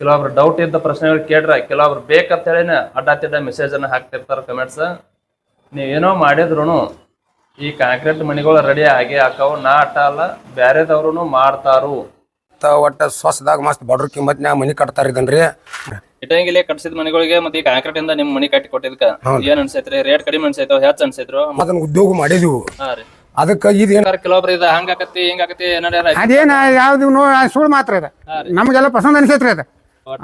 ಕೆಲವೊಬ್ರು ಡೌಟ್ ಇದ್ದ ಪ್ರಶ್ನೆಗಳು ಕೇಳ್ರ. ಕೆಲವೊಬ್ರು ಬೇಕಂತ ಹೇಳಿನ ಅಡ್ಡಾತಿಡ್ಡ ಮೆಸೇಜ್ ಅನ್ನ ಹಾಕ್ತಿರ್ತಾರ ಕಮೆಂಟ್ಸ್ ನೀವೇನೋ ಮಾಡಿದ್ರು ಈ ಕಾಂಕ್ರೀಟ್ ಮನೆಗಳು ರೆಡಿ ಆಗಿ ಹಾಕವು ನಾ ಅಟ್ಟ ಅಲ್ಲ ಬ್ಯಾರೆದವ್ರು ಮಾಡ್ತಾರು. ಒಟ್ಟ ಸ್ವಸ್ದಾಗ ಮಸ್ತ್ ಬಡ್ರ ಕಿಮ್ಮತ್ನ್ಯಾಗ ಮನಿ ಕಟ್ತಾರ ಇದನ್ರಿ. ಇಟಂಗಿಲೆ ಕಟ್ಸಿದ ಮನೆಗಳಿಗೆ ಮತ್ತೆ ಈ ಕಾಂಕ್ರೀಟ್ ಇಂದ ನಿಮ್ ಮನಿ ಕಟ್ಟಿ ಕೊಟ್ಟಿದ್ಕ. ಏನ್ ಅನ್ಸೈತ್ರಿ? ರೇಟ್ ಕಡಿಮೆ ಅನ್ಸೈತೋ ಹೆಚ್ಚ ಅನ್ಸೈತ್ರು? ಅದನ್ನ ಉದ್ಯೋಗ ಮಾಡಿದ್ವು. ಹಾ ರೀ. ಅದಕ್ಕ ಇದೇನ್ ಸರ್ಕಾರ ಕೆಲವೊಬ್ರು ಇದ ಹಂಗ ಆಕತಿ ಹಿಂಗ ಆಕತಿ ಏನಾರ ಅದೇನ ಯಾವ್ದು ನೋ ಸುಳ್ಳು ಮಾತ್ರ ಅದ ನಮಗೆಲ್ಲ ಪಸಂದ್ ಅನ್ಸೈತ್ರಿ ಅದ.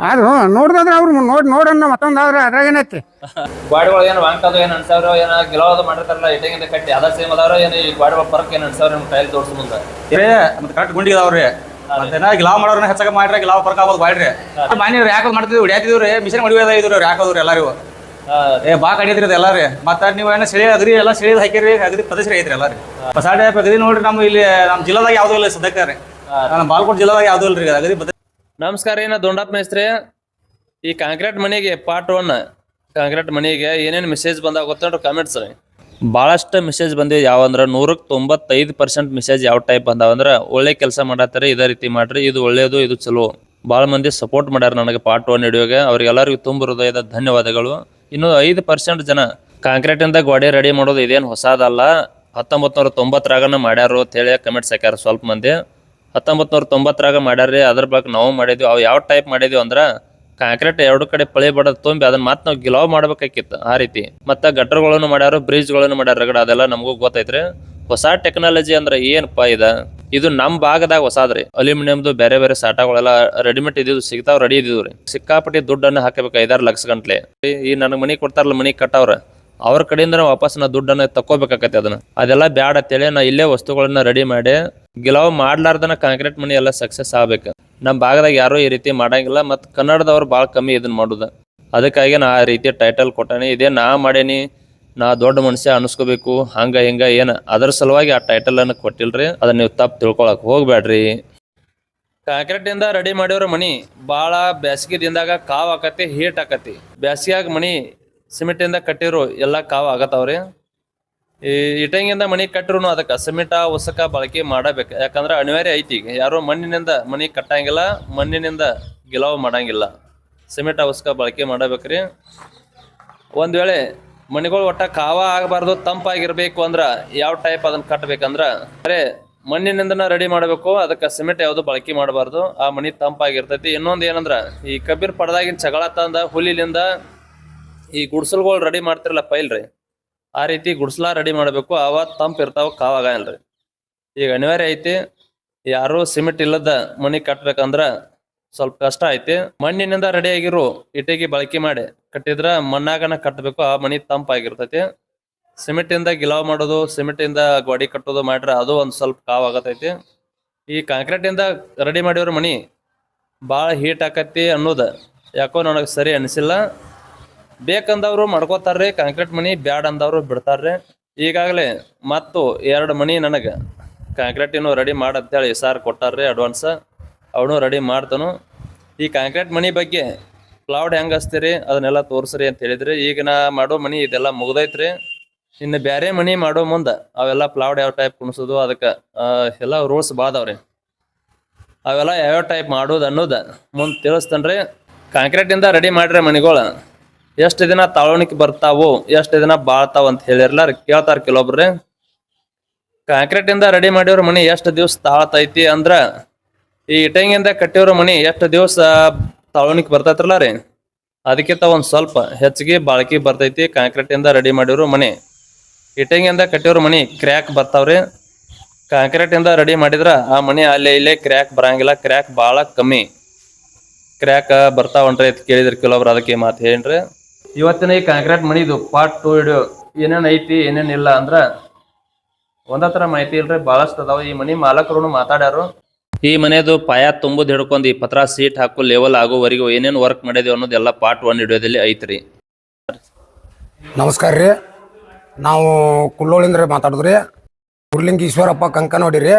ಅದು ನೋಡ್ದಾದ್ರೆ ಅವ್ರು ನೋಡ್ ನೋಡನ್ನ ಮತ್ತೊಂದಾದ್ರೆ ಅದ್ರಾಗ ಏನೈತಿ? ಗಾಡಿಗಳು ಏನ್ ವಾಂಕದು ಏನ್ ಅನ್ಸವ್ರು ಏನ ಗಿಲವಾದ ಮಾಡಿರ್ತಾರಲ್ಲ ಇಟ್ಟಿಗಿಂದ ಕಟ್ಟಿ ಅದ ಸೇಮ್ ಅದಾವ್ರ ಏನ್ ಈ ಗಾಡಿಗಳ ಪರಕ್ ಏನ್ ಅನ್ಸವ್ರ ನಿಮ್ ಕೈಲಿ ತೋರ್ಸು ಮುಂದ. ಏ ಮತ್ತೆ ಕರೆಕ್ಟ್ ಗುಂಡಿ ಅದಾವ್ರಿ. ಮತ್ತೇನ ಗಿಲಾವ್ ಮಾಡೋರ್ನ ಹೆಚ್ಚಾಗ ಮಾಡ್ರಿ ಗಿಲಾವ್ ಪರ್ಕ ಆಗೋದು ಬಾಡ್ರಿ ಮಾನಿ ಯಾಕದ್ ಮಾಡ್ತಿದ್ವಿ ಹೊಡ್ಯಾತಿದ್ವಿ ಮಿಷನ್ ಹೊಡಿಯೋದ ಇದ್ರು ಇದ್ರಿ ಎಲ್ಲರಿಗೂ? ಎಲ್ಲಾರು ಏ ಬಾ ಕಡಿಯದ್ರಿ ಅದು ಎಲ್ಲಾರಿ. ಮತ್ತೆ ನೀವು ಏನ ಸೆಳಿ ಅಗ್ರಿ ಎಲ್ಲ ಸೆಳಿ ಹಾಕಿರಿ ಅಗದಿ ಪ್ರದೇಶ ಐತ್ರಿ ಎಲ್ಲಾರಿ. ಪಸಾಡೆ ಅಗದಿ ನೋಡ್ರಿ ನಮ್ಮ ಇಲ್ಲಿ ನಮ್ಮ ಜಿಲ್ಲಾದಾಗ ಯಾವುದೂ ಇಲ್ಲ ಸದ್ಯಕ್ಕೆ. ರೀ ನಮ್ಮ ಬಾಲ್ಕೋಟ್ ಜಿಲ್ಲಾದಾಗ ಯಾವುದೂ ಇಲ್ರಿ ಅಗದಿ ಪದ ನಮಸ್ಕಾರ ಏನ ದೊಂಡಪ್ಪ ಮೇಸ್ತ್ರಿ. ಈ ಕಾಂಕ್ರೀಟ್ ಮನೆಗೆ ಪಾರ್ಟ್ ಒನ್ ಕಾಂಕ್ರೀಟ್ ಮನೆಗೆ ಏನೇನು ಮೆಸೇಜ್ ಬಂದಾಗ ಕಾಮೆಂಟ್ಸ್ ರೀ? ಭಾಳಷ್ಟು ಮೆಸೇಜ್ ಬಂದಿದೆ. ಯಾವಂದ್ರೆ ನೂರಕ್ಕೆ ತೊಂಬತ್ತೈದು ಪರ್ಸೆಂಟ್ ಮೆಸೇಜ್ ಯಾವ ಟೈಪ್ ಬಂದಾವಂದ್ರೆ ಒಳ್ಳೆ ಕೆಲಸ ಮಾಡತ್ತಾರೆ ಇದೇ ರೀತಿ ಮಾಡ್ರಿ ಇದು ಒಳ್ಳೇದು ಇದು ಚಲೋ. ಭಾಳ ಮಂದಿ ಸಪೋರ್ಟ್ ಮಾಡ್ಯಾರ ನನಗೆ ಪಾರ್ಟ್ ಒನ್ ಹಿಡಿಯೋಗೆ ಅವ್ರಿಗೆಲ್ಲರಿಗೂ ತುಂಬ ಹೃದಯದ ಧನ್ಯವಾದಗಳು. ಇನ್ನು ಐದು ಪರ್ಸೆಂಟ್ ಜನ ಕಾಂಕ್ರೀಟಿಂದ ಗೋಡೆ ರೆಡಿ ಮಾಡೋದು ಇದೇನು ಹೊಸದಲ್ಲ. ಹತ್ತೊಂಬತ್ತು ನೂರ ತೊಂಬತ್ತರಾಗನ ಮಾಡ್ಯಾರು ಅಂತೇಳಿ ಕಮೆಂಟ್ಸ್ ಹಾಕ್ಯಾರ ಸ್ವಲ್ಪ ಮಂದಿ. ಹತ್ತೊಂಬತ್ತು ನೂರ ತೊಂಬತ್ತರಾಗ ಮಾಡ್ಯಾರ್ರಿ, ಅದ್ರ ಬಗ್ಗೆ ನಾವು ಮಾಡಿದ್ವಿ. ಅವು ಯಾವ ಟೈಪ್ ಮಾಡಿದ್ವಿ ಅಂದ್ರೆ ಕಾಂಕ್ರೀಟ್ ಎರಡು ಕಡೆ ಪಳಿ ಬಡದ್ ತುಂಬಿ ಅದನ್ನ ಮತ್ತೆ ನಾವು ಗಿಲಾವ್ ಮಾಡ್ಬೇಕಾಗಿತ್ತು ಆ ರೀತಿ. ಮತ್ತೆ ಗಟ್ಟರ್ಗಳನ್ನು ಮಾಡ್ಯಾರು ಬ್ರಿಡ್ಜ್ಗಳನ್ನು ಮಾಡ್ಯಾರ ಅದೆಲ್ಲ ನಮಗೂ ಗೊತ್ತೈತ್ರಿ. ಹೊಸ ಟೆಕ್ನಾಲಜಿ ಅಂದ್ರೆ ಏನಪ್ಪ ಇದ? ಇದು ನಮ್ಮ ಭಾಗದಾಗ ಹೊಸಾದ್ರಿ. ಅಲ್ಯೂಮಿನಿಯಂದು ಬೇರೆ ಬೇರೆ ಸಾಟಾಗಳೆಲ್ಲ ರೆಡಿಮೇಡ್ ಇದ್ದಿದ್ದು ಸಿಗ್ತಾವ್ ರೆಡಿ ಇದ್ದಿದ್ವು ರೀ. ಸಿಕ್ಕಾಪಟ್ಟಿ ದುಡ್ಡನ್ನು ಹಾಕಬೇಕು, ಐದಾರು ಲಕ್ಷ ಗಂಟ್ಲೆ. ಈ ನನಗೆ ಮನಿ ಕೊಡ್ತಾರಲ್ಲ, ಮನಿ ಕಟ್ಟವ್ರ. ಅವ್ರ ಕಡೆಯಿಂದ ವಾಪಸ್ ನಾ ದುಡ್ಡನ್ನ ತಕ್ಕೋಬೇಕಾಗತ್ತೆ ಅದನ್ನ. ಅದೆಲ್ಲ ಬ್ಯಾಡ ಅಂತೇಳಿ ನಾ ಇಲ್ಲೇ ವಸ್ತುಗಳನ್ನ ರೆಡಿ ಮಾಡಿ, ಗಿಲಾವ್ ಮಾಡ್ಲಾರ್ದನ ಕಾಂಕ್ರೀಟ್ ಮನಿ ಎಲ್ಲ ಸಕ್ಸಸ್ ಆಗ್ಬೇಕು. ನಮ್ಮ ಭಾಗದಾಗ ಯಾರು ಈ ರೀತಿ ಮಾಡಂಗಿಲ್ಲ, ಮತ್ತು ಕನ್ನಡದವ್ರು ಭಾಳ ಕಮ್ಮಿ ಇದನ್ನ ಮಾಡುದ. ಅದಕ್ಕಾಗಿ ನಾ ಆ ರೀತಿ ಟೈಟಲ್ ಕೊಟ್ಟೇನಿ. ಇದೇ ನಾ ಮಾಡೇನಿ. ನಾ ದೊಡ್ಡ ಮನುಷ್ಯ ಅನಿಸ್ಕೋಬೇಕು, ಹಂಗ, ಹಿಂಗ, ಏನು. ಅದರ ಸಲುವಾಗಿ ಆ ಟೈಟಲ್ ಅನ್ನು ಕೊಟ್ಟಿಲ್ರಿ, ಅದನ್ನ ನೀವು ತಪ್ಪು ತಿಳ್ಕೊಳಕ್ ಹೋಗ್ಬೇಡ್ರಿ ಕಾಂಕ್ರೀಟ್ ಇಂದ ರೆಡಿ ಮಾಡಿರೋ ಮನಿ ಭಾಳ ಬ್ಯಾಸಗಿ ದಿನದಾಗ ಕಾವ್ ಆಕತಿ ಹೀಟ್ ಆಕತಿ. ಬ್ಯಾಸಿಗ್ಯಾಗ ಮನಿ ಸಿಮೆಂಟ್ ಇಂದ ಕಟ್ಟಿರೋ, ಎಲ್ಲ ಕಾವ್ ಆಗತಾವ್ರಿ. ಈ ಇಟಂಗಿಂದ ಮನಿ ಕಟ್ಟಿರು ಅದಕ್ಕೆ ಸಿಮೆಂಟ ಉಸಕ ಬಳಕೆ ಮಾಡಬೇಕು. ಯಾಕಂದ್ರೆ ಅನಿವಾರ್ಯ ಐತಿ ಈಗ. ಯಾರು ಮಣ್ಣಿನಿಂದ ಮನಿ ಕಟ್ಟಂಗಿಲ್ಲ, ಮಣ್ಣಿನಿಂದ ಗಿಲಾವ್ ಮಾಡಂಗಿಲ್ಲ. ಸಿಮೆಂಟ ಉಸಕ ಬಳಕೆ ಮಾಡಬೇಕ್ರಿ. ಒಂದ್ ವೇಳೆ ಮನಿಗಳು ಒಟ್ಟ ಕಾವ ಆಗಬಾರ್ದು ತಂಪಾಗಿರ್ಬೇಕು ಅಂದ್ರ ಯಾವ ಟೈಪ್ ಅದನ್ನ ಕಟ್ಟಬೇಕಂದ್ರ ಬರೇ ಮಣ್ಣಿನಿಂದನ ರೆಡಿ ಮಾಡಬೇಕು, ಅದಕ್ಕೆ ಸಿಮೆಂಟ್ ಯಾವುದು ಬಳಕೆ ಮಾಡಬಾರ್ದು, ಆ ಮನಿ ತಂಪಾಗಿರ್ತೈತಿ ಇನ್ನೊಂದು ಏನಂದ್ರ, ಈ ಕಬ್ಬಿನ ಪಡದಾಗಿನ ಚಗಳ ತಂದ ಹುಲಿಲಿಂದ ಈ ಗುಡ್ಸಲ್ಗಳು ರೆಡಿ ಮಾಡ್ತಿರಲ್ಲ ಪೈಲ್ರಿ, ಆ ರೀತಿ ಗುಡ್ಸಲ ರೆಡಿ ಮಾಡಬೇಕು, ಅವ ತಂಪ್ ಇರ್ತಾವ ಕಾವಾಗಲ್ರಿ ಈಗ ಅನಿವಾರ್ಯ ಐತಿ, ಯಾರು ಸಿಮೆಂಟ್ ಇಲ್ಲದ ಮನಿ ಕಟ್ಬೇಕಂದ್ರ ಸ್ವಲ್ಪ ಕಷ್ಟ ಐತಿ. ಮಣ್ಣಿನಿಂದ ರೆಡಿ ಆಗಿರೋ ಇಟ್ಟಿಗೆ ಬಳಕೆ ಮಾಡಿ ಕಟ್ಟಿದ್ರ ಮಣ್ಣಾಗನ ಕಟ್ಟಬೇಕು. ಆ ಮನಿ ತಂಪಾಗಿರ್ತೈತಿ. ಸಿಮೆಂಟ್ ಇಂದ ಗಿಲಾವ್ ಮಾಡೋದು ಸಿಮೆಂಟ್ ಇಂದ ಗೋಡಿ ಕಟ್ಟೋದು ಮಾಡ್ರೆ ಅದು ಒಂದ್ ಸ್ವಲ್ಪ ಕಾವ್ ಆಗತೈತಿ. ಈ ಕಾಂಕ್ರೀಟ್ ಇಂದ ರೆಡಿ ಮಾಡಿರೋ ಮನಿ ಭಾಳ ಹೀಟ್ ಆಕತಿ ಅನ್ನೋದು ಯಾಕೋ ನನಗೆ ಸರಿ ಅನಿಸಿಲ್ಲ. ಬೇಕಂದವ್ರು ಮಾಡ್ಕೋತಾರ್ರಿ, ಕಾಂಕ್ರೀಟ್ ಮನಿ ಬ್ಯಾಡ್ ಅಂದವ್ರು ಬಿಡ್ತಾರ್ರಿ. ಈಗಾಗಲೇ ಮತ್ತು ಎರಡು ಮನಿ ನನಗೆ ಇನ್ನು ರೆಡಿ ಮಾಡಂತೇಳಿ ಸಾರ್ ಕೊಟ್ಟಾರ್ರಿ ಅಡ್ವಾನ್ಸ್ ಅವನು ರೆಡಿ ಮಾಡ್ತಾನು. ಈ ಕಾಂಕ್ರೀಟ್ ಮನಿ ಬಗ್ಗೆ ಪ್ಲಾವ್ಡ್ ಹೆಂಗೆ ಹಚ್ತೀರಿ? ಅದನ್ನೆಲ್ಲ ತೋರಿಸ್ರಿ ಅಂತ ಹೇಳಿದ್ರಿ. ಈಗ ನಾ ಮಾಡೋ ಮನಿ ಇದೆಲ್ಲ ಮುಗ್ದೈತ್ರಿ. ಇನ್ನು ಬೇರೆ ಮನಿ ಮಾಡೋ ಮುಂದೆ ಅವೆಲ್ಲ ಪ್ಲಾವ್ಡ್ ಯಾವ ಟೈಪ್ ಕುಣಿಸೋದು, ಅದಕ್ಕೆ ಎಲ್ಲ ರೂಲ್ಸ್ ಬಾದವ್ರಿ. ಅವೆಲ್ಲ ಯಾವ್ಯಾವ ಟೈಪ್ ಮಾಡೋದು ಅನ್ನೋದು ಮುಂದೆ ತಿಳಿಸ್ತಾನ್ರಿ. ಕಾಂಕ್ರೀಟಿಂದ ರೆಡಿ ಮಾಡ್ರಿ ಮನೆಗಳು. ಎಷ್ಟು ದಿನ ತಾಳೋಣಿಕೆ ಬರ್ತಾವು, ಎಷ್ಟು ದಿನ ಬಾಳ್ತಾವ ಅಂತ ಹೇಳಿರಲ್ಲ ಕೇಳ್ತಾರ ಕೆಲವೊಬ್ರಿ. ಕಾಂಕ್ರೀಟಿಂದ ರೆಡಿ ಮಾಡಿರೋ ಮನಿ ಎಷ್ಟು ದಿವ್ಸ ತಾಳ್ತೈತಿ ಅಂದ್ರ ಈ ಇಟಂಗಿಂದ ಕಟ್ಟಿರೋ ಮನಿ ಎಷ್ಟು ದಿವಸ ತಾಳೋಣಿಕೆ ಬರ್ತೈತ್ರಲ್ಲ ರೀ? ಅದಕ್ಕಿಂತ ಒಂದು ಸ್ವಲ್ಪ ಹೆಚ್ಚಿಗೆ ಬಾಳಿಕೆ ಬರ್ತೈತಿ, ಕಾಂಕ್ರೀಟಿಂದ ರೆಡಿ ಮಾಡಿರೋ ಮನೆ. ಇಟಂಗಿಂದ ಕಟ್ಟಿರೋ ಮನಿ ಕ್ರ್ಯಾಕ್ ಬರ್ತಾವ್ರಿ ಕಾಂಕ್ರೀಟಿಂದ ರೆಡಿ ಮಾಡಿದ್ರ ಆ ಮನೆ ಅಲ್ಲೇ ಇಲ್ಲೇ ಕ್ರ್ಯಾಕ್ ಬರಂಗಿಲ್ಲ ಕ್ರ್ಯಾಕ್ ಭಾಳ ಕಮ್ಮಿ. ಕ್ರ್ಯಾಕ್ ಬರ್ತಾವನ್ರಿ ಅಂತ ಕೇಳಿದ್ರಿ ಕೆಲವೊಬ್ರು ಅದಕ್ಕೆ ಮಾತು ಹೇಳ್ರಿ. ಇವತ್ತಿನ ಈ ಕಾಂಕ್ರೀಟ್ ಮನಿದು ಪಾರ್ಟ್ ಟು ಇಡು ಏನೇನ್ ಐತಿ ಏನೇನಿಲ್ಲ ಇಲ್ಲ ಒಂದ ಒಂದತ್ರ ಮಾಹಿತಿ ಇಲ್ರಿ ಬಹಳಷ್ಟು ಅದಾವ. ಈ ಮನಿ ಮಾಲಕರು ಮಾತಾಡ್ಯಾರು. ಈ ಮನೆಯದು ಪಾಯ ತುಂಬುದ್ ಹಿಡ್ಕೊಂಡು ಈ ಪತ್ರ ಸೀಟ್ ಹಾಕು ಲೆವೆಲ್ ಆಗೋವರೆಗೂ ಏನೇನು ವರ್ಕ್ ಮಾಡಿದೀವಿ ಅನ್ನೋದೆಲ್ಲ ಪಾರ್ಟ್ ಒನ್ ಹಿಡಿಯೋದಲ್ಲಿ ಐತ್ರಿ. ನಮಸ್ಕಾರ ರೀ. ನಾವು ಕುಳ್ಳೋಳಿಂದ್ರ ಮಾತಾಡಿದ್ರಿ ಉರ್ಲಿಂಗ ಈಶ್ವರಪ್ಪ ಕಂಕ ನೋಡಿರಿ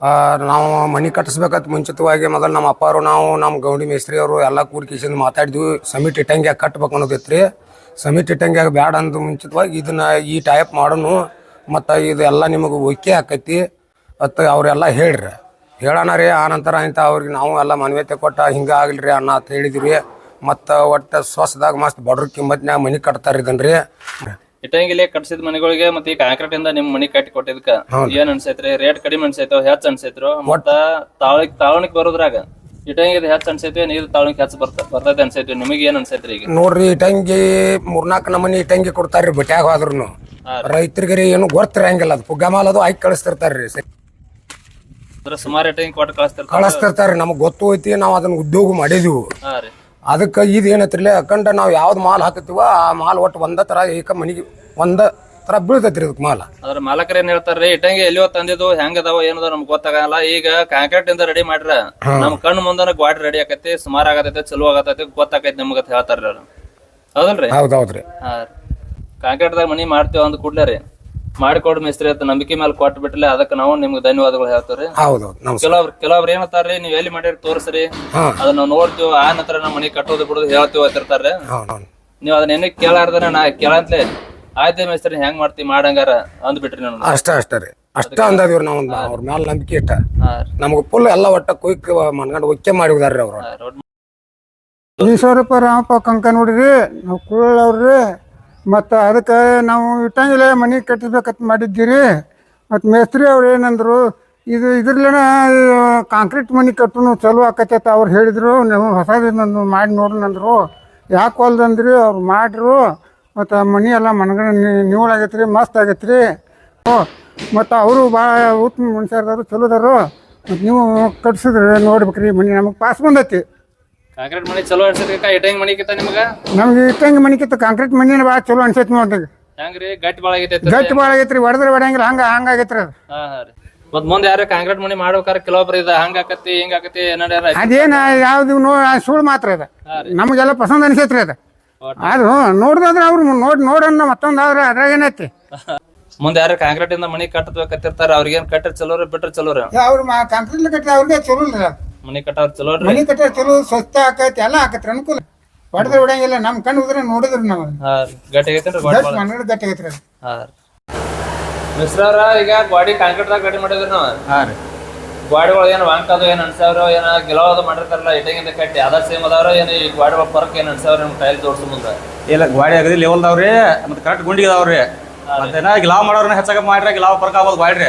ಆ, ನಾವು ಮನೆ ಕಟ್ಟಿಸ್ಬೇಕಂತ ಮುಂಚಿತವಾಗಿ ಮೊದಲು ನಮ್ಮ ಅಪ್ಪಾರು ನಾವು ನಮ್ಮ ಗೌಡಿ ಮೇಸ್ತ್ರಿ ಅವರು ಎಲ್ಲ ಕೂಡಿ ಕಿಸಿಂದ ಮಾತಾಡಿದ್ವಿ. ಸಮಿಟ್ ಇಟ್ಟಂಗೆ ಕಟ್ಬೇಕು ಅನ್ನೋದೈತ್ರಿ ಸಮಿಟ್ ಇಟ್ಟಂಗೆ ಬ್ಯಾಡ ಅಂದು ಮುಂಚಿತವಾಗಿ ಇದನ್ನ ಈ ಟೈಪ್ ಮಾಡೋನು. ಮತ್ತು ಇದು ಎಲ್ಲ ನಿಮಗೆ ಓಕೆ ಆಕೈತಿ. ಮತ್ತು ಅವರೆಲ್ಲ ಹೇಳ್ರಿ. ಹೇಳೋಣ ರೀ ಆ ನಂತರ ಅಂತ ಅವ್ರಿಗೆ ನಾವು ಎಲ್ಲ ಮನವೇತೆ ಕೊಟ್ಟ ಹಿಂಗೆ ಆಗಲಿ ರೀ ಅನ್ನ ಅಂತ ಹೇಳಿದ್ರಿ. ಮತ್ತು ಒಟ್ಟು ಸ್ವಸ್ದಾಗ ಮಸ್ತ್ ಬಡ್ರ ಕಿಮ್ಮತ್ನ್ಯಾಗ ಮನೆ ಕಟ್ತಾರೆ ಇದನ್ ರೀ. ಇಟ್ಟಂಗಿಲೆ ಕಟ್ಸಿದ ಮನೆಗಳಿಗೆ ಮತ್ತೆ ಈ ಕಾಂಕ್ರೀಟ್ ಇಂದ ನಿಮ್ ಮನಿ ಕಟ್ಟಿ ಕೊಟ್ಟಿದ್ಕ ಏನ್ ಅನ್ಸೈತ್ರಿ? ರೇಟ್ ಕಡಿಮೆ ಅನ್ಸೈತೋ ಹೆಚ್ಚ ಅನ್ಸೈತ್ರು? ಮತ್ತ ತಾಳಿಕ್ ತಾಳಿಕ್ ಬರೋದ್ರಾಗ ಇಟಂಗಿದ ಹೆಚ್ಚ ಅನ್ಸೈತಿ ನೀರು ತಾಳಿಕ್ ಹೆಚ್ಚ ಬರ್ತ ಬರ್ತೈತಿ ಅನ್ಸೈತಿ ನಿಮಗೆ ಏನ್ ಅನ್ಸೈತ್ರಿ ಈಗ? ನೋಡ್ರಿ ಇಟಂಗಿ ಮೂರ್ನಾಲ್ಕು ಮನಿ ಇಟಂಗಿ ಕೊಡ್ತಾರ್ರಿ ಬಟ್ಯಾಗ ಹೋದ್ರು ರೈತರಿಗೆ ಏನು ಗೊತ್ತಿರಂಗಿಲ್ಲ ಅದು ಪುಗ್ಗ ಮಾಲ್ ಅದು ಹಾಕಿ ಕಳಿಸ್ತಿರ್ತಾರ್ರಿ. ಅಂದ್ರೆ ಸುಮಾರು ಟೈಮ್ ಕೊಟ್ಟು ಕಳಿಸ್ತಿರ್ತಾರ. ಕಳಿಸ್ತಿರ್ತಾರ್ರಿ ನಮಗೆ ಗೊತ್ತು ಐತಿ ನಾವು ಅದನ್ನ ಉದ್ಯೋಗ ಮಾಡಿದೀವಿ. ಹಾ ರೀ. ಅದಕ್ಕೆ ಇದು ಅಖಂಡ ನಾವು ಯಾವ್ದು ಮಾಲ್ ಹಾಕತ್ತೀವ ಆ ಮಾಲ್ ಒಟ್ಟು ಒಂದ ತರ ಏಕ ಮನಿಗೆ ಒಂದ ತರ ಬೀಳ್ತೈತ್ರಿ ಅದಕ್ಕೆ ಮಾಲ್. ಅದ್ರ ಮಾಲಕರ ಏನ್ ಹೇಳ್ತಾರ್ರಿ ಇಟ್ಟಂಗೆ ಎಲ್ಲಿಯೋ ತಂದಿದ್ದು ಹೆಂಗ್ ಅದಾವ ಏನದ ನಮ್ಗೆ ಗೊತ್ತಾಗಲ್ಲ ಈಗ ಕಾಂಕ್ರೀಟ್ ಇಂದ ರೆಡಿ ಮಾಡ್ರ ನಮ್ ಕಣ್ಣು ಮುಂದನ ಗ್ವಾಡ್ ರೆಡಿ ಆಕೈತಿ ಸುಮಾರು ಆಗತೈತಿ ಚಲೋ ಆಗತೈತಿ ಗೊತ್ತಾಕೈತಿ ನಿಮ್ಗ ಅಂತ ಹೇಳ್ತಾರ್ರಿ ಅವ್ರು ಹೌದಲ್ರಿ? ಹೌದೌದ್ರಿ ಹಾ ಕಾಂಕ್ರೀಟ್ದಾಗ ಮನಿ ಮಾಡ್ತೇವ ಅಂದ್ ಕೂಡ್ಲೆ ರೀ. ಮಾಡಿಕೊಡ್ ಮೇಸ್ತ್ರಿ ಅಂತ ನಂಬಿಕೆ ಮೇಲೆ ಕೊಟ್ಟು ಬಿಟ್ಲೆ ಅದಕ್ಕೆ ನಾವು ನಿಮ್ಗೆ ಧನ್ಯವಾದಗಳು ಹೇಳ್ತೇವ್ರಿ. ಹೌದೌದು ನಮಸ್ಕಾರ. ಕೆಲವ್ರು ಕೆಲವ್ರು ಏನಂತಾರ್ರಿ ನೀವ್ ಎಲ್ಲಿ ಮಾಡಿರಿ ತೋರಿಸ್ರಿ. ಅದನ್ನ ನೋಡ್ತೀವಿ ಆ ನಂತರ ನಮ್ಮ ಮನೆ ಕಟ್ಟೋದು ಬಿಡೋದು ಹೇಳ್ತೀವಿ ಅಂತಿರ್ತಾರೆ ಹೌದು ಹೌದು ನೀವ್ ಅದನ್ನ ಏನೇ ಕೇಳಾರ್ದನ ನಾ ಕೇಳಂತ್ಲೆ ಆಯ್ತು ಮೇಸ್ತ್ರಿ ಹೆಂಗ್ ಮಾಡ್ತಿ ಮಾಡಂಗಾರ ಅಂದ್ಬಿಟ್ರಿ ನಾನು ಅಷ್ಟ ಅಷ್ಟ ರೀ. ಅಷ್ಟ ಅಂದದಿವ್ರಿ ನಾವು ಅವ್ರ ಮ್ಯಾಲ ನಂಬಿಕೆ ಇಟ್ಟ. ನಮ್ಗೆ ಫುಲ್ ಎಲ್ಲ ಒಟ್ಟ ಕುಯ್ಕ್ ಮನ್ಗಂಡ್ ಒಕ್ಕೆ ಮಾಡಿದಾರ್ರಿ ಅವ್ರು. ಈ ಸಾವಿರ ಈಶ್ವರಪ್ಪ ರಾಮಪ್ಪ ಕಂಕ ನೋಡ್ರಿ ನಾವು ಕುಳ್ಳವ್ರಿ ಮತ್ತು ಅದಕ್ಕೆ ನಾವು ಇಟ್ಟಂಗಿಲ್ಲ, ಮನೆ ಕಟ್ಟಿಸ್ಬೇಕಂತ ಮಾಡಿದ್ದೀರಿ. ಮತ್ತು ಮೇಸ್ತ್ರಿ ಅವ್ರು ಏನಂದ್ರು, ಇದು ಇದ್ರಲ್ಲೇನ ಕಾಂಕ್ರೀಟ್ ಮನೆ ಕಟ್ಟು ಚಲೋ ಆಕತ್ತೈತೆ ಅವ್ರು ಹೇಳಿದ್ರು. ನೀವು ಹೊಸದನ್ನು ಮಾಡಿ ನೋಡೋಣಂದ್ರು ಯಾಕೆ ಹೊಲ್ದಂದ್ರಿ? ಅವ್ರು ಮಾಡ್ರು. ಮತ್ತು ಮನೆ ಎಲ್ಲ ಮನಗಣ ನೀವಳಾಗೈತೆ ರೀ ಮಸ್ತ್ ಆಗೈತೆ ಓ, ಮತ್ತು ಅವರು ಭಾಳ ಉತ್ತಮ ಮನುಷ್ಯರದಾರು, ಚಲೋದಾರು. ನೀವು ನೋಡ್ಬೇಕು ರೀ ಮನೆ ನಮಗೆ ಪಾಸ್ ಬಂದೈತಿ. ಕಾಂಕ್ರೀಟ್ ಮನಿ ಚಲೋ ಅನ್ಸೈತಿ ಇಟ್ಟಂಗ್ ಮನಿ ಕಿತ್ತ ನಿಮ್ಗ? ನಮ್ಗೆ ಇಟ್ಟಂಗೆ ಮನಿಕಿತ್ತು ಕಾಂಕ್ರೀಟ್ ಮನಿನ ಭಾಳ ಚಲೋ ಅನ್ಸೈತಿ ನೋಡ್ರಿ ಹೆಂಗ್ರಿ ಗಟ್ಟಿ ಬಾಳ ಆಗೈತಿ ಗಟ್ಟಿ ಭಾಳ ಆಗೈತ್ರಿ. ಹೊಡೆದ್ರೆ ಹೊಡೆಯಂಗಿಲ್ಲ. ಹಂಗ ಹಂಗ ಆಗೈತ್ರಿ ಅದು. ಹಾ ಹಾ ರೀ. ಮತ್ ಮುಂದೆ ಯಾರು ಕಾಂಕ್ರೀಟ್ ಮನಿ ಮಾಡ್ಬೇಕಾರೆ? ಕೆಲವೊಬ್ರು ಇದ. ಹಂಗ ಆಕತಿ ಹಿಂಗ ಆಕತಿ ಏನಾರ ಅದೇನ ಯಾವ್ದು ನೋ ಸುಳ್ಳು ಮಾತ್ರ ಅದ. ನಮಗೆಲ್ಲ ಪಸಂದ್ ಅನ್ಸೈತ್ರಿ ಅದ. ಅದು ನೋಡ್ದಾದ್ರೆ ಅವ್ರು ನೋಡಿ ನೋಡನ್ನ ಮತ್ತೊಂದು ಆದ್ರೆ ಅದ್ರಾಗ ಏನೈತಿ? ಮುಂದೆ ಯಾರು ಕಾಂಕ್ರೀಟ್ ಇಂದ ಮನಿ ಕಟ್ಟಬೇಕತ್ತಿರ್ತಾರ ಅವ್ರಿಗೇನ್ ಕಟ್ಟರ್ ಚಲೋರಿ ಬಿಟ್ರ ಚಲೋರ ಅವ್ರು ಕಾಂಕ್ರೀಟ್ ಕಟ್ಟಿ ಅವ್ರಿಗೆ ಚಲೋ ಇಲ್ಲ ಮನಿ ಕಟ್ಟಾರ ಚಲೋ ಮನಿ ಕಟ್ಟಾರ ಚಲೋ ಸ್ವಚ್ಛ ಆಕೈತಿ ಎಲ್ಲ ಆಕತ್ರಿ ಅನುಕೂಲ. ಹೊಡೆದ್ರೆ ಹೊಡೆಯಂಗಿಲ್ಲ ನಮ್ ಕಣ್ಣು ಉದ್ರೆ ನೋಡಿದ್ರು ನಾವು. ಹಾ ಗಟ್ಟಿ ಆಗೈತೇನ್ರಿ ಗೋಡೆ ಗಟ್ಟಿ ಐತ್ರಿ ಗಟ್ಟಿ ಅದು. ಹಾ ಮಿಸ್ರವ್ರ ಈಗ ಗಾಡಿ ಕಾಂಕ್ರೀಟ್ ದಾಗ ರೆಡಿ ಮಾಡಿದ್ರಿ ನಾವು? ಹಾ ರೀ. ಒಳಗೆ ಏನ್ ವಾಂಕ್ ಅದು ಏನ್ ಅನ್ಸಾವ್ರ ಏನ ಗಿಲಾವ್ ಅದು ಮಾಡಿರ್ತಾರಲ್ಲ ಇಟಂಗಿಂದ ಕಟ್ಟಿ ಅದ ಸೇಮ್ ಅದಾವ್ರ ಏನ್ ಈ ಗಾಡಿಗಳ ಫರಕ್ ಏನ್ ಅನ್ಸಾವ್ರ ನಿಮ್ ಟೈಲ್ ಜೋಡ್ಸೋ ಮುಂದ? ಇಲ್ಲ ಗಾಡಿ ಅಗದಿ ಲೆವೆಲ್ ಅದಾವ್ರಿ ಮತ್ತೆ ಕರೆಕ್ಟ್ ಗುಂಡಿಗೆ ಅದಾವ್ರಿ. ಮತ್ತೆ ಈಗ ಲಾವ್ ಮಾಡೋರ್ನ ಹೆಚ್ಚಾಗ ಮಾಡ್ರಿ ಲಾವ್ ಪರ್ಕ ಆಗೋದು ಬಾಡ್ರಿ.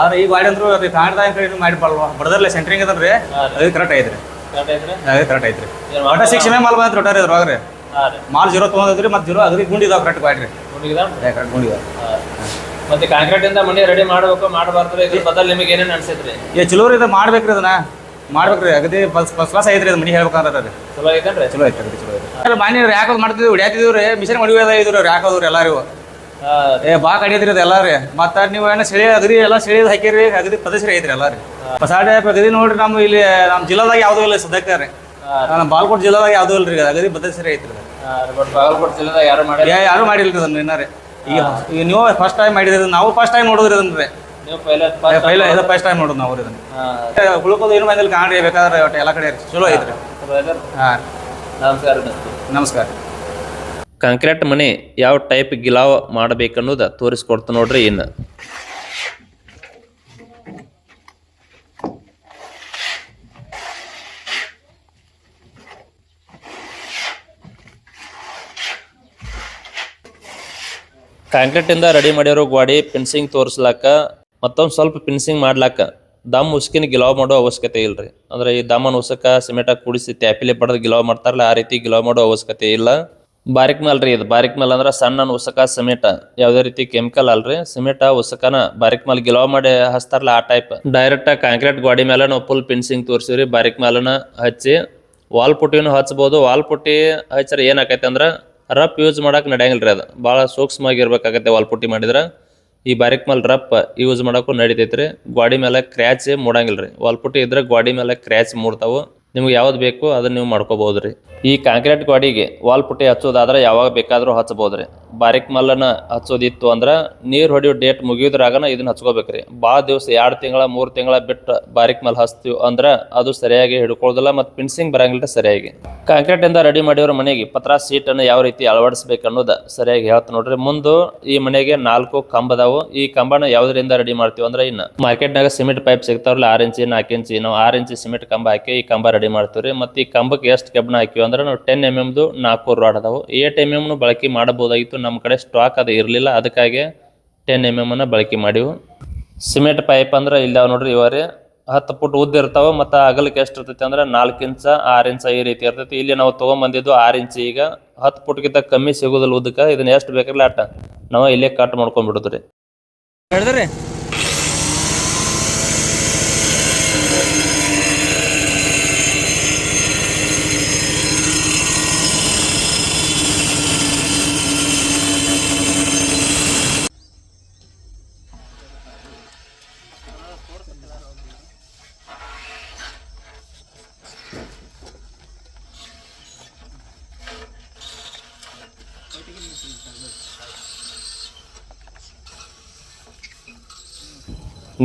ಆದ್ರೆ ಈ ಬಾಡಿ ಅಂದ್ರು ಅದು ಕಾಣ್ದ ಕಡೆ ಬಡದಲ್ಲೇ ಬಡದರ್ಲೆ ಸೆಂಟ್ರಿಂಗ್ ಅದನ್ರಿ. ಅದು. ಕರೆಕ್ಟ್ ಐತ್ರಿ. ಅದು ಕರೆಕ್ಟ್ ಐತ್ರಿ. ಒಟ್ಟ ಸಿಕ್ಸ್ ಎಂ ಮಾಲ್ ಬಂದ್ರಿ ಒಟ್ಟಾರಿ ಅದ್ರೊಳಗ್ರಿ ರೀ. ಮಾಲ್ ಜೀರೋ ತೊಗೊಂಡ್ರಿ ಮತ್ತೆ ಜೀರೋ ಅಗದಿ ಗುಂಡಿ ಇದಾವ ಕರೆಕ್ಟ್ ಬಾಡ್ರಿ? ಕರೆಕ್ಟ್ ಗುಂಡಿ ಇದಾವ. ಹಾ. ಮತ್ತೆ ಕಾಂಕ್ರೀಟ್ ಇಂದ ಮನಿ ರೆಡಿ ಮಾಡ್ಬೇಕು ಮಾಡಬಾರ್ದು ಇದ್ರ ಬದಲ್ ನಿಮಗೆ ಏನೇನ್ ಅನ್ಸೈತ್ರಿ? ಏ ಚಲೋ ರೀ ಇದು ಮಾಡ್ಬೇಕ್ರಿ ಅದನ್ನ ಮಾಡ್ಬೇಕ್ರಿ ಅಗದಿ ಫಸ್ಟ್ ಫಸ್ಟ್ ಕ್ಲಾಸ್ ಐತ್ರಿ ಅದು ಮನಿ ಹೇಳ್ಬೇಕಂದ್ರೆ ಅದು. ಚಲೋ ಐತೇನ್ರಿ? ಚಲೋ ಐತ್ರಿ ಚಲೋ ಐತ್ರಿ ಮಾನಿ ಯಾಕೋ ಮಾಡ್ತಿದ್ವಿ ಹೊಡ್ಯಾತಿದ್ವಿ ಮಿಷನ್ ಮಡಿಯೋದ ಇದ್ರು ಯಾಕೋದ್ರಿ ಎಲ್ಲಾರು ಹಾ ಏ ಬಾ ಕಡಿಯದ್ರಿ ಅದು ಎಲ್ಲಾರಿ. ಮತ್ತ ನೀವು ಏನ ಸೆಳಿ ಅಗದಿ ಎಲ್ಲ ಸೆಳಿ ಹಾಕಿರಿ ಅಗದಿ ಪ್ರದೇಶ ಐತ್ರಿ ಎಲ್ಲಾರಿ. ಪಸಾಡೆ ಅಗದಿ ನೋಡ್ರಿ ನಮ್ಮ ಇಲ್ಲಿ ನಮ್ಮ ಜಿಲ್ಲಾದಾಗ ಯಾವ್ದು ಇಲ್ಲ ಸದ್ಯಕ್ಕೆ ರೀ. ನಮ್ಮ ಬಾಲ್ಕೋಟ್ ಜಿಲ್ಲಾದಾಗ ಯಾವ್ದು ಇಲ್ರಿ ಅಗದಿ ಪ್ರದೇಶ ಐತ್ರಿ. ಬಟ್ ಬಾಗಲಕೋಟೆ ಜಿಲ್ಲಾದಾಗ ಯಾರು ಮಾಡಿ ಯಾರು ಮಾಡಿಲ್ರಿ ಅದನ್ನ ಏನಾರಿ ಈಗ ಈಗ ನೀವು ಫಸ್ಟ್ ಟೈಮ್ ಮಾಡಿದ್ರಿ ನಾವು ಫಸ್ಟ್ ಟೈಮ್ ನೋಡಿದ್ರಿ ಅದನ್ನ ನೀವು ಪೈಲ ಇದು ಫಸ್ಟ್ ಟೈಮ್ ನೋಡೋದು ನಾವು ಇದನ್ನ ಉಳ್ಕೋದು ಏನು ಬಂದಿಲ್ಲ ಕಾಣ್ರಿ ಬೇಕಾದ್ರೆ ಒಟ್ಟು ಎಲ್ಲ ಕಡೆ ಚಲೋ ಐತ್ರಿ. ಹಾಂ. ನಮಸ್ಕಾರ. ನಮಸ್ಕಾರ. ಕಾಂಕ್ರೀಟ್ ಮನೆ ಯಾವ ಟೈಪ್ ಗಿಲಾವ್ ಮಾಡಬೇಕನ್ನೋದು ತೋರಿಸ್ಕೊಡ್ತ ನೋಡ್ರಿ ಇನ್ನು. ಕಾಂಕ್ರೀಟ್ ಇಂದ ರೆಡಿ ಮಾಡಿರೋ ಗ್ವಾಡಿ ಪಿನ್ಸಿಂಗ್ ತೋರಿಸ್ಲಾಕ, ಮತ್ತೊಂದು ಸ್ವಲ್ಪ ಫಿನ್ಸಿಂಗ್ ಮಾಡ್ಲಾಕ ದಮ್ ಉಸ್ಕಿನ ಗಿಲಾವ್ ಮಾಡೋ ಅವಶ್ಯಕತೆ ಇಲ್ರಿ. ಅಂದ್ರೆ ಈ ದಮ್ಮನ ಉಸಕ, ಸಿಮೆಂಟ್ ಕೂಡಿಸಿ ತ್ಯಾಪಿಲೆ ಪಡೆದು ಗಿಲಾವ್ ಮಾಡ್ತಾರಲ್ಲ, ಆ ರೀತಿ ಗಿಲಾವ್ ಮಾಡೋ ಅವಶ್ಯಕತೆ ಇಲ್ಲ. ಬಾರಿಕ್ ಮೇಲ್ ರೀ ಇದು. ಬಾರಿಕ್ ಮೇಲ್ ಅಂದ್ರೆ ಸಣ್ಣ ಉಸಕ ಸಿಮೆಂಟ್ ಯಾವುದೇ ರೀತಿ ಕೆಮಿಕಲ್ ಅಲ್ರಿ. ಸಿಮೆಂಟ್ ಉಸಕನ ಬಾರಿಕ್ ಮೇಲೆ ಗಿಲಾವ್ ಮಾಡಿ ಹಚ್ತಾರಲ್ಲ ಆ ಟೈಪ್ ಡೈರೆಕ್ಟ್ ಕಾಂಕ್ರೀಟ್ ಗೋಡಿ ಮೇಲೆ ನಾವು ಫುಲ್ ಪಿನ್ಸಿಂಗ್ ತೋರಿಸಿವ್ರಿ ಬಾರಿಕ್ ಮೇಲನ ಹಚ್ಚಿ. ವಾಲ್ ಪುಟ್ಟಿನೂ ಹಚ್ಬೋದು. ವಾಲ್ ಪುಟ್ಟಿ ಹಚ್ಚರ ಏನಾಕೈತೆ ಅಂದ್ರೆ ರಪ್ ಯೂಸ್ ಮಾಡಕ್ಕೆ ನಡೆಯಂಗಿಲ್ಲ ಅದು. ಭಾಳ ಸೂಕ್ಷ್ಮವಾಗಿ ಇರ್ಬೇಕಾಗತ್ತೆ ವಾಲ್ ಪುಟ್ಟಿ ಮಾಡಿದ್ರೆ. ಈ ಬಾರಿಕ್ ಮೇಲೆ ರಪ್ ಯೂಸ್ ಮಾಡೋಕ್ಕೂ ನಡಿತೈತ್ರಿ. ಗೋಡಿ ಮೇಲೆ ಕ್ರ್ಯಾಚ್ ಮೂಡಂಗಿಲ್ಲ ರೀ. ವಾಲ್ ಪುಟ್ಟಿ ಇದ್ರೆ ಗೋಡಿ ಮೇಲೆ ಕ್ರ್ಯಾಚ್ ಮೂಡ್ತಾವು. ನಿಮ್ಗೆ ಯಾವ್ದು ಬೇಕು ಅದನ್ನ ನೀವು ಮಾಡ್ಕೋಬಹುದು ರೀ ಈ ಕಾಂಕ್ರೀಟ್ ಗೋಡಿಗೆ ವಾಲ್ ಪುಟ್ಟಿ ಹಚ್ಚೋದಾದ್ರೆ ಯಾವಾಗ ಬೇಕಾದ್ರೂ ಹಚ್ಚಬಹುದು ರೀ ಬಾರಿಕ್ ಮಲ್ಲನ ಹಚ್ಚೋದಿತ್ತು ಅಂದ್ರೆ ನೀರು ಹೊಡಿಯೋ ಡೇಟ್ ಮುಗಿಯೋದ್ರಾಗನ ಇದನ್ನ ಹಚ್ಕೋಬೇಕ್ರಿ. ಭಾಳ ದಿವಸ ಎರಡು ತಿಂಗಳ, ಮೂರು ತಿಂಗಳ ಬಿಟ್ಟು ಬಾರಿಕ್ ಮಲ್ ಹಚ್ತೀವಿ ಅಂದ್ರೆ ಅದು ಸರಿಯಾಗಿ ಹಿಡ್ಕೊಳ್ಳೋದಿಲ್ಲ ಮತ್ತು ಪಿನ್ಸಿಂಗ್ ಬರಂಗಿಲ್ಲ ಸರಿಯಾಗಿ. ಕಾಂಕ್ರೀಟ್ ಇಂದ ರೆಡಿ ಮಾಡಿರೋ ಮನೆಗೆ ಪತ್ರ ಸೀಟ್ ಅನ್ನು ಯಾವ ರೀತಿ ಅಳವಡಿಸ್ಬೇಕು ಅನ್ನೋದು ಸರಿಯಾಗಿ ಹೇಳ್ತ ನೋಡ್ರಿ. ಮುಂದೆ ಈ ಮನೆಗೆ ನಾಲ್ಕು ಕಂಬ ಅದಾವು. ಈ ಕಂಬನ ಯಾವ್ದ್ರಿಂದ ರೆಡಿ ಮಾಡ್ತೀವಿ ಅಂದ್ರೆ ಇನ್ನು. ಮಾರ್ಕೆಟ್ನಾಗ ಸಿಮೆಂಟ್ ಪೈಪ್ ಸಿಗ್ತಾವ್ರಲ್ಲ, ಆರು ಇಂಚಿ ನಾಲ್ಕು ಇಂಚಿ ನಾವು ಆರು ಇಂಚಿ ಸಿಮೆಂಟ್ ಕಂಬ ಹಾಕಿ ಈ ಕಂಬ ರೆಡಿ ಮಾಡ್ತೀವಿ ಮತ್ತು ಈ ಕಂಬಕ್ಕೆ ಎಷ್ಟು ಕೆಬ್ಬಣ ಹಾಕಿವಿ ಅಂದ್ರೆ ನಾವು ಟೆನ್ ಎಂ ಎಮ್ದು ನಾಲ್ಕು ರಾಡ್ ಅದಾವು. ಏಟ್ ಎಂ ಎಮ್ನು ಬಳಕೆ ಮಾಡಬಹುದಾಗಿತ್ತು. ನಮ್ಮ ಕಡೆ ಸ್ಟಾಕ್ ಅದು ಇರಲಿಲ್ಲ. ಅದಕ್ಕಾಗಿ ಟೆನ್ ಎಂ ಎಂ ಬಳಕೆ ಮಾಡಿವು. ಸಿಮೆಂಟ್ ಪೈಪ್ ಅಂದ್ರೆ ಇಲ್ಲ ನೋಡ್ರಿ ಇವರೇ ಹತ್ತು ಫುಟ್ ಉದ್ದ ಇರ್ತಾವೆ ಮತ್ತು ಅಗಲಕ್ಕೆ ಎಷ್ಟು ಇರ್ತೈತಿ ಅಂದ್ರೆ ನಾಲ್ಕು ಇಂಚ, ಆರು ಇಂಚ ಈ ರೀತಿ ಇರ್ತೈತಿ. ಇಲ್ಲಿ ನಾವು ತೊಗೊಂಬಂದಿದ್ದು ಆರು ಇಂಚ್ ಈಗ. ಹತ್ತು ಫುಟ್ಗಿಂತ ಕಮ್ಮಿ ಸಿಗೋದಿಲ್ಲ ಉದ್ದಕ್ಕೆ. ಇದನ್ನ ಎಷ್ಟು ಬೇಕಿರಲ್ಲ ಅಟ್ಟ ನಾವು ಇಲ್ಲೇ ಕಟ್ ಮಾಡ್ಕೊಂಡ್ಬಿಡುದು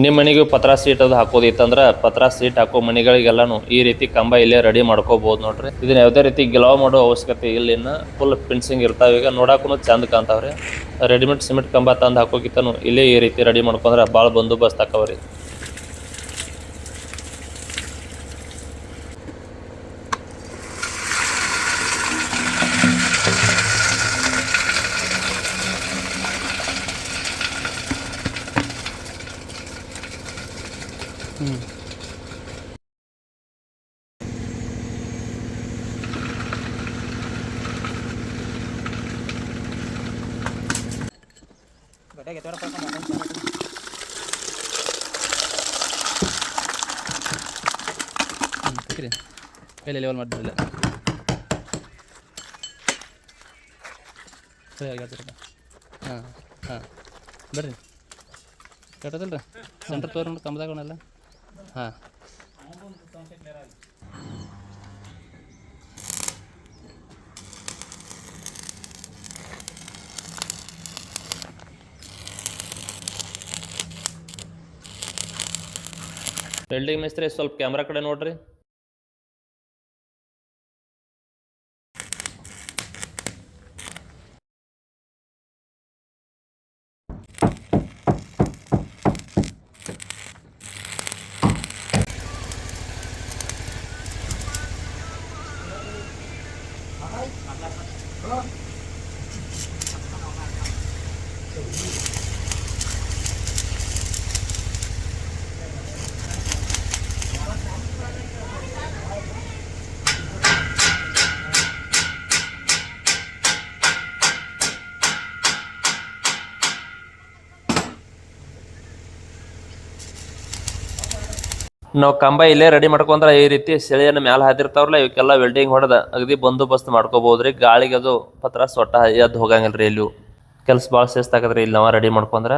ನಿಮ್ಮ ಮನೆಗೆ ಪತ್ರ ಸೀಟ್ ಅದು ಹಾಕೋದಿತ್ತಂದ್ರೆ ಪತ್ರ ಸೀಟ್ ಹಾಕೋ ಮನೆಗಳಿಗೆಲ್ಲಾನು ಈ ರೀತಿ ಕಂಬ ಇಲ್ಲೇ ರೆಡಿ ಮಾಡ್ಕೋಬಹುದು ನೋಡ್ರಿ. ಇದನ್ನ ಯಾವುದೇ ರೀತಿ ಗಿಲಾವ್ ಮಾಡೋ ಅವಶ್ಯಕತೆ ಇಲ್ಲಿನ ಫುಲ್ ಫಿನ್ಸಿಂಗ್ ಇರ್ತಾವ. ಈಗ ನೋಡಕ್ಕೂ ಚಂದ ಕಾಣ್ತಾವ್ರಿ. ರೆಡಿಮೇಡ್ ಸಿಮೆಂಟ್ ಕಂಬ ತಂದು ಹಾಕೋಕಿತ್ತನು ಇಲ್ಲೇ ಈ ರೀತಿ ರೆಡಿ ಮಾಡ್ಕೊಂಡ್ರೆ ಭಾಳ ಬಂದೋಬಸ್ತ್ ಹಾಕವ್ರಿ ಕೈಲಿ ಲೆವೆಲ್ ಮಾಡಿದ್ರಿಲ್ಲ ಸರಿ ಆಗ್ಯಾದ ಹಾಂ ಹಾಂ ಬರ್ರಿ. ಕೆಟ್ಟದಲ್ಲ ರೀ ಸೆಂಟ್ರ್ ತೋರಿ ನೋಡಿ ಕಂಬದಾಗವನ್ನೆಲ್ಲ ಹಾಂ ವೆಲ್ಡಿಂಗ್ ಮೇಸ್ತ್ರಿ ಸ್ವಲ್ಪ ಕ್ಯಾಮ್ರಾ ಕಡೆ ನೋಡ್ರಿ ನಾವು ಕಂಬ ಇಲ್ಲೇ ರೆಡಿ ಮಾಡ್ಕೊಂಡ್ರೆ ಈ ರೀತಿ ಸೆಳೆಯನ್ನು ಮ್ಯಾಲ ಹಾದಿರ್ತಾವ್ರಲ್ಲ ಇವಕ್ಕೆಲ್ಲ ವೆಲ್ಡಿಂಗ್ ಹೊಡೆದ ಅಗದಿ ಬಂದೋಬಸ್ತ್ ಮಾಡ್ಕೋಬಹುದ್ರಿ ಗಾಳಿಗೆ ಅದು ಪತ್ರ ಸೊಟ್ಟ ಎದ್ದು ಹೋಗಂಗಿಲ್ಲ ರೀ ಇಲ್ಲಿ. ಕೆಲಸ ಭಾಳ ಶಿಸ್ತಾಗದ್ರಿ ಇಲ್ಲಿ ನಾವು ರೆಡಿ ಮಾಡ್ಕೊಂಡ್ರೆ.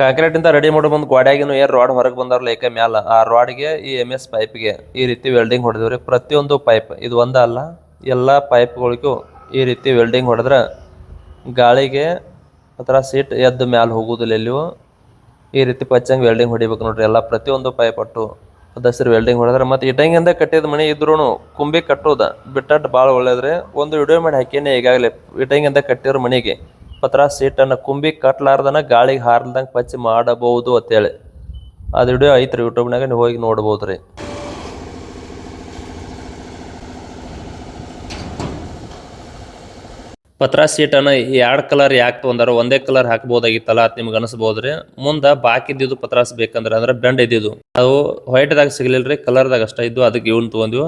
ಕಾಂಕ್ರೀಟ್ ಇಂದ ರೆಡಿ ಮಾಡೋ ಬಂದು ಗೋಡ್ಯಾಗಿನ ಏರ್ ರಾಡ್ ಹೊರಗೆ ಬಂದಾರ ಲೈಕ್ ಮ್ಯಾಲ? ಆ ರಾಡ್ಗೆ ಈ ಎಂ ಎಸ್ ಪೈಪ್ಗೆ ಈ ರೀತಿ ವೆಲ್ಡಿಂಗ್ ಹೊಡೆದಿವ್ರಿ. ಪ್ರತಿಯೊಂದು ಪೈಪ್ ಇದು ಒಂದ ಅಲ್ಲ, ಎಲ್ಲ ಪೈಪ್ಗಳಿಗೂ ಈ ರೀತಿ ವೆಲ್ಡಿಂಗ್ ಹೊಡೆದ್ರೆ ಗಾಳಿಗೆ ಅದರ ಸೀಟ್ ಎದ್ದು ಮ್ಯಾಲ ಹೋಗುದಿಲ್ಲ ಎಲ್ಲಿಯೂ. ಈ ರೀತಿ ಪಚ್ಚಂಗೆ ವೆಲ್ಡಿಂಗ್ ಹೊಡಿಬೇಕು ನೋಡ್ರಿ. ಎಲ್ಲ ಪ್ರತಿಯೊಂದು ಪೈಪ್ ಅಟ್ಟು ಅದಸ್ರು ವೆಲ್ಡಿಂಗ್ ಹೊಡೆದ್ರೆ. ಮತ್ತೆ ಇಟಂಗಿಂದ ಕಟ್ಟಿದ ಮನೆ ಇದ್ರೂ ಕುಂಬಿ ಕಟ್ಟೋದ. ಬಿಟ್ಟಟ್ಟು ಭಾಳ ಒಳ್ಳೇದ್ರಿ. ಒಂದು ವಿಡಿಯೋ ಮಾಡಿ ಹಾಕೇನೆ ಈಗಾಗಲೇ. ಇಟಂಗಿಂದ ಕಟ್ಟಿರೋ ಮನೆಗೆ. ಪತ್ರ ಸೀಟನ್ನು ಕುಂಬಿ ಕಟ್ಲಾರ್ದನ ಗಾಳಿಗೆ ಹಾರ್ಲ್ದಂಗೆ ಪಚ್ಚಿ ಮಾಡಬಹುದು ಅಂತೇಳಿ. ಅದು ವಿಡಿಯೋ ಐತ್ರಿ ಯೂಟ್ಯೂಬ್ನಾಗ ನೀವು ಹೋಗಿ ನೋಡ್ಬೋದು ರೀ ಪತ್ರ ಸೀಟನ್ನು ಎರಡು ಕಲರ್ ಯಾಕೆ ತೊಗೊಂಡಾರ ಒಂದೇ ಕಲರ್ ಹಾಕ್ಬೋದಾಗಿತ್ತಲ್ಲ ಅದು ನಿಮ್ಗೆ ಅನಿಸ್ಬೋದು ರೀ ಮುಂದೆ ಬಾಕಿ ಇದ್ದಿದ್ದು ಪತ್ರಾಸ್ ಬೇಕಂದ್ರೆ ಅಂದ್ರೆ ಬೆಂಡ್ ಇದ್ದಿದ್ದು. ಅದು ವೈಟ್ದಾಗ ಸಿಗಲಿಲ್ಲ ರೀ ಕಲರ್ದಾಗ ಅಷ್ಟೇ ಇದ್ದು ಅದಕ್ಕೆ ಇವ್ನ ತೊಗೊಂಡ್ವಿ.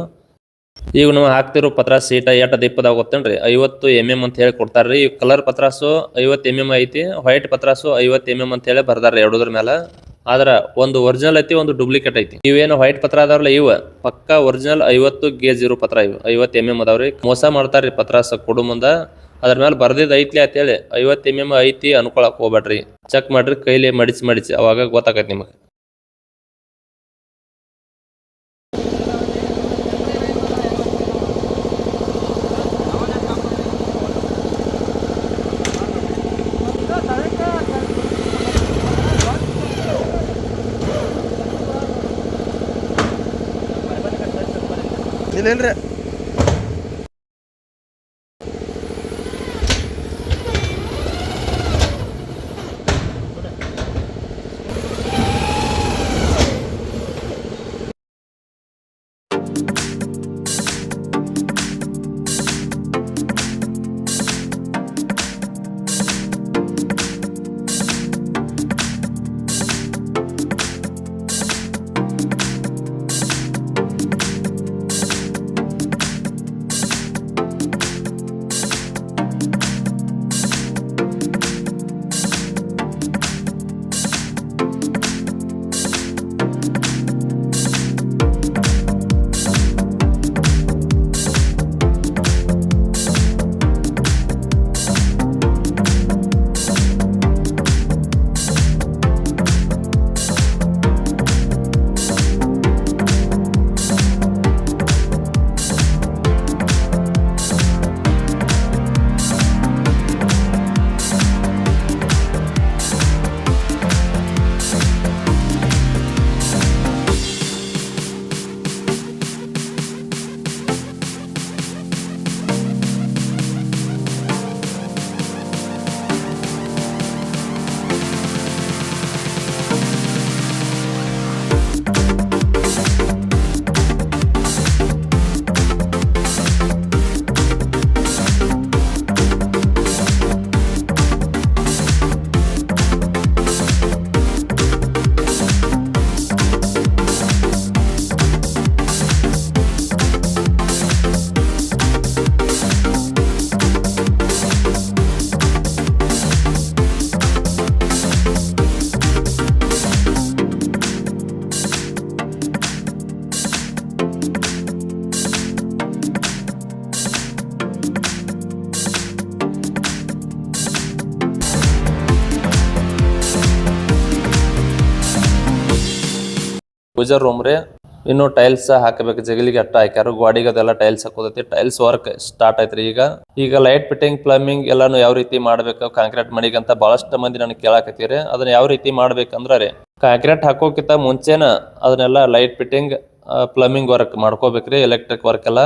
ಈಗ ನಾವು ಹಾಕ್ತಿರೋ ಪತ್ರಾಸ್ ಸೀಟ ಎಟ್ ದಿಪ್ಪದಾಗ ಗೊತ್ತೇನ್ರಿ ಐವತ್ತು ಎಂ ಎಂ ಅಂತ ಹೇಳಿ ಕೊಡ್ತಾರ್ರಿ. ಈ ಕಲರ್ ಪತ್ರಾಸು ಐವತ್ತು ಎಂ ಎಂ ಐತಿ ವೈಟ್ ಪತ್ರಾಸು ಐವತ್ತು ಎಂ ಎಂ ಅಂತ ಹೇಳಿ ಬರ್ದಾರ ಎರಡೂದ್ರ ಮೇಲೆ ಆದ್ರ ಒಂದು ಒರಿಜಿನಲ್ ಐತಿ, ಒಂದು ಡೂಪ್ಲಿಕೇಟ್ ಐತಿ. ಇವೇನು ವೈಟ್ ಪತ್ರ ಅದಾವಲ್ಲ ಇವ? ಪಕ್ಕ ಒರಿಜಿನಲ್ ಐವತ್ತು ಗೇಜ್ ಇರೋ ಪತ್ರ ಇವು. ಐವತ್ತು ಎಂ ಎಂ ಅದಾವ್ರಿ. ಮೋಸ ಮಾಡ್ತಾರ್ರಿ ಪತ್ರಾಸ ಕೊಡು ಮುಂದ. ಅದ್ರ ಮೇಲೆ ಬರ್ದಿದ್ ಐತ್ಲಿ ಅಂತೇಳಿ ಐವತ್ತು ಎಂ ಎಂ ಐತಿ ಅನ್ಕೊಳಕ್ ಹೋಗ್ಬೇಡ್ರಿ ಚೆಕ್ ಮಾಡ್ರಿ, ಕೈಲಿ ಮಡಿಸಿ ಮಡಿಸಿ ಅವಾಗ ಗೊತ್ತಾಗತ್ತೆ ನಿಮಗೆ. ಇಲ್ಲೇನ್ರಿ? ಪೂಜಾ ರೂಮ್ ರೀ. ಇನ್ನು ಟೈಲ್ಸ್ ಹಾಕಬೇಕು, ಜಗಲಿಗೆ ಅಟ್ಟ ಹಾಕ್ಯಾರ. ಗೋಡಿಗೆ ಅದೆಲ್ಲ ಟೈಲ್ಸ್ ಹಾಕೋದೈತಿ. ಟೈಲ್ಸ್ ವರ್ಕ್ ಸ್ಟಾರ್ಟ್ ಐತ್ರಿ ಈಗ. ಈಗ ಲೈಟ್ ಫಿಟ್ಟಿಂಗ್ ಪ್ಲಂಬಿಂಗ್ ಎಲ್ಲಾನು ಯಾವ ರೀತಿ ಮಾಡ್ಬೇಕು ಕಾಂಕ್ರೀಟ್ ಮನಿಗೆ ಅಂತ ಬಹಳಷ್ಟು ಮಂದಿ ನನಗೆ ಕೇಳಾಕತ್ತೀರಿ. ಅದನ್ನ ಯಾವ ರೀತಿ ಮಾಡ್ಬೇಕಂದ್ರ ರೀ ಕಾಂಕ್ರೀಟ್ ಹಾಕೋಕ್ಕಿಂತ ಮುಂಚೆನ ಅದನ್ನೆಲ್ಲ ಲೈಟ್ ಫಿಟ್ಟಿಂಗ್ ಪ್ಲಂಬಿಂಗ್ ವರ್ಕ್ ಮಾಡ್ಕೋಬೇಕ್ರಿ ಎಲೆಕ್ಟ್ರಿಕ್ ವರ್ಕ್ ಎಲ್ಲ.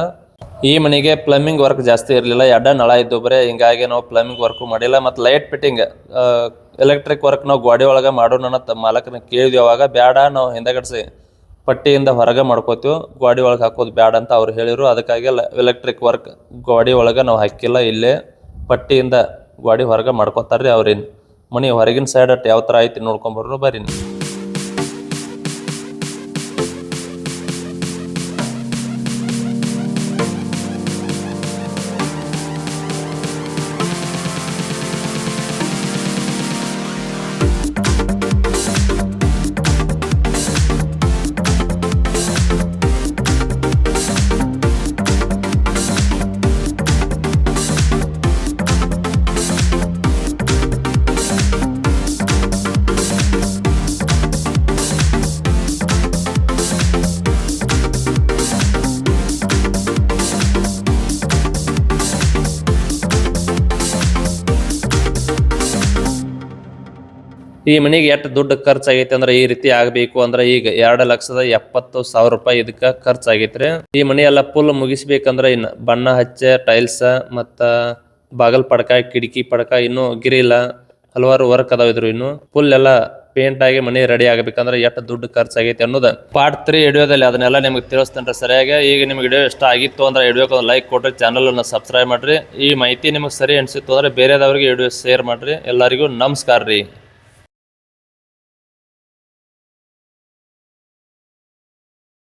ಈ ಮನೆಗೆ ಪ್ಲಂಬಿಂಗ್ ವರ್ಕ್ ಜಾಸ್ತಿ ಇರಲಿಲ್ಲ. ಎಡ ನಳ ಇದ್ದು ಹಿಂಗಾಗಿ ನಾವು ಪ್ಲಂಬಿಂಗ್ ವರ್ಕ್ ಮಾಡಿಲ್ಲ. ಮತ್ತು ಲೈಟ್ ಫಿಟ್ಟಿಂಗ್ ಎಲೆಕ್ಟ್ರಿಕ್ ವರ್ಕ್ ನಾವು ಗೋಡೆ ಒಳಗೆ ಮಾಡೋಣ ಮಾಲಕನ ಕೇಳಿದ್ವಿ ಅವಾಗ. ಬೇಡ ನಾವು ಹಿಂದಗಡ್ಸಿ ಪಟ್ಟಿಯಿಂದ ಹೊರಗೆ ಮಾಡ್ಕೋತೀವಿ, ಗೋಡೆ ಒಳಗೆ ಹಾಕೋದು ಬ್ಯಾಡ ಅಂತ ಅವ್ರು ಹೇಳಿರು ಅದಕ್ಕಾಗಿ ಎಲೆಕ್ಟ್ರಿಕ್ ವರ್ಕ್ ಗೋಡೆ ಒಳಗೆ ನಾವು ಹಾಕಿಲ್ಲ. ಇಲ್ಲೇ ಪಟ್ಟಿಯಿಂದ ಗೋಡೆ ಹೊರಗೆ ಮಾಡ್ಕೋತಾರ್ರಿ ಅವ್ರೇನು. ಮನೆ ಹೊರಗಿನ ಸೈಡ್ ಅಟ್ ಯಾವ ಥರ ಐತಿ ನೋಡ್ಕೊಂಬರ್ರು ಬರ್ರಿ ಈ ಮನೆಗೆ ಎಷ್ಟು ದುಡ್ಡು ಖರ್ಚಾಗೈತೆ ಅಂದ್ರೆ ಈ ರೀತಿ ಆಗಬೇಕು ಅಂದ್ರೆ ಈಗ ಎರಡು ಲಕ್ಷದ ಎಪ್ಪತ್ತು ಸಾವಿರ ರೂಪಾಯಿ ಇದಕ್ಕೆ ಖರ್ಚಾಗೈತ್ರಿ. ಈ ಮನೆ ಎಲ್ಲ ಫುಲ್ ಮುಗಿಸ್ಬೇಕಂದ್ರೆ ಇನ್ನು ಬಣ್ಣ ಹಚ್ಚ ಟೈಲ್ಸ್ ಮತ್ತ ಬಾಗಲ್ ಪಡಕ, ಕಿಟಕಿ ಪಡಕ ಇನ್ನು ಗಿರಿಲ್ಲ ಹಲವಾರು ವರ್ಕ್ ಅದಾವ ಇದ್ರು ಇನ್ನು. ಫುಲ್ ಎಲ್ಲ ಪೇಂಟ್ ಆಗಿ ಮನೆ ರೆಡಿ ಆಗಬೇಕಂದ್ರೆ ಎಷ್ಟು ದುಡ್ಡು ಖರ್ಚಾಗೈತೆ ಅನ್ನೋದು ಪಾರ್ಟ್ ತ್ರೀ ವಿಡಿಯೋದಲ್ಲಿ ಅದನ್ನೆಲ್ಲ ನಿಮಗೆ ತಿಳಿಸ್ತೇನೆ ಸರಿಯಾಗಿ. ಈಗ ನಿಮ್ಗೆ ವಿಡಿಯೋ ಇಷ್ಟ ಆಗಿತ್ತು ಅಂದ್ರೆ ಎಡಿಯೋಕ್ ಒಂದು ಲೈಕ್ ಕೊಟ್ಟರೆ ಚಾನಲನ್ನು ಸಬ್ಸ್ಕ್ರೈಬ್ ಮಾಡ್ರಿ. ಈ ಮಾಹಿತಿ ನಿಮಗೆ ಸರಿ ಅನಿಸಿತ್ತು ಅಂದ್ರೆ ಬೇರೆದವ್ರಿಗೆ ವಿಡಿಯೋ ಶೇರ್ ಮಾಡ್ರಿ. ಎಲ್ಲರಿಗೂ ನಮಸ್ಕಾರ ರೀ.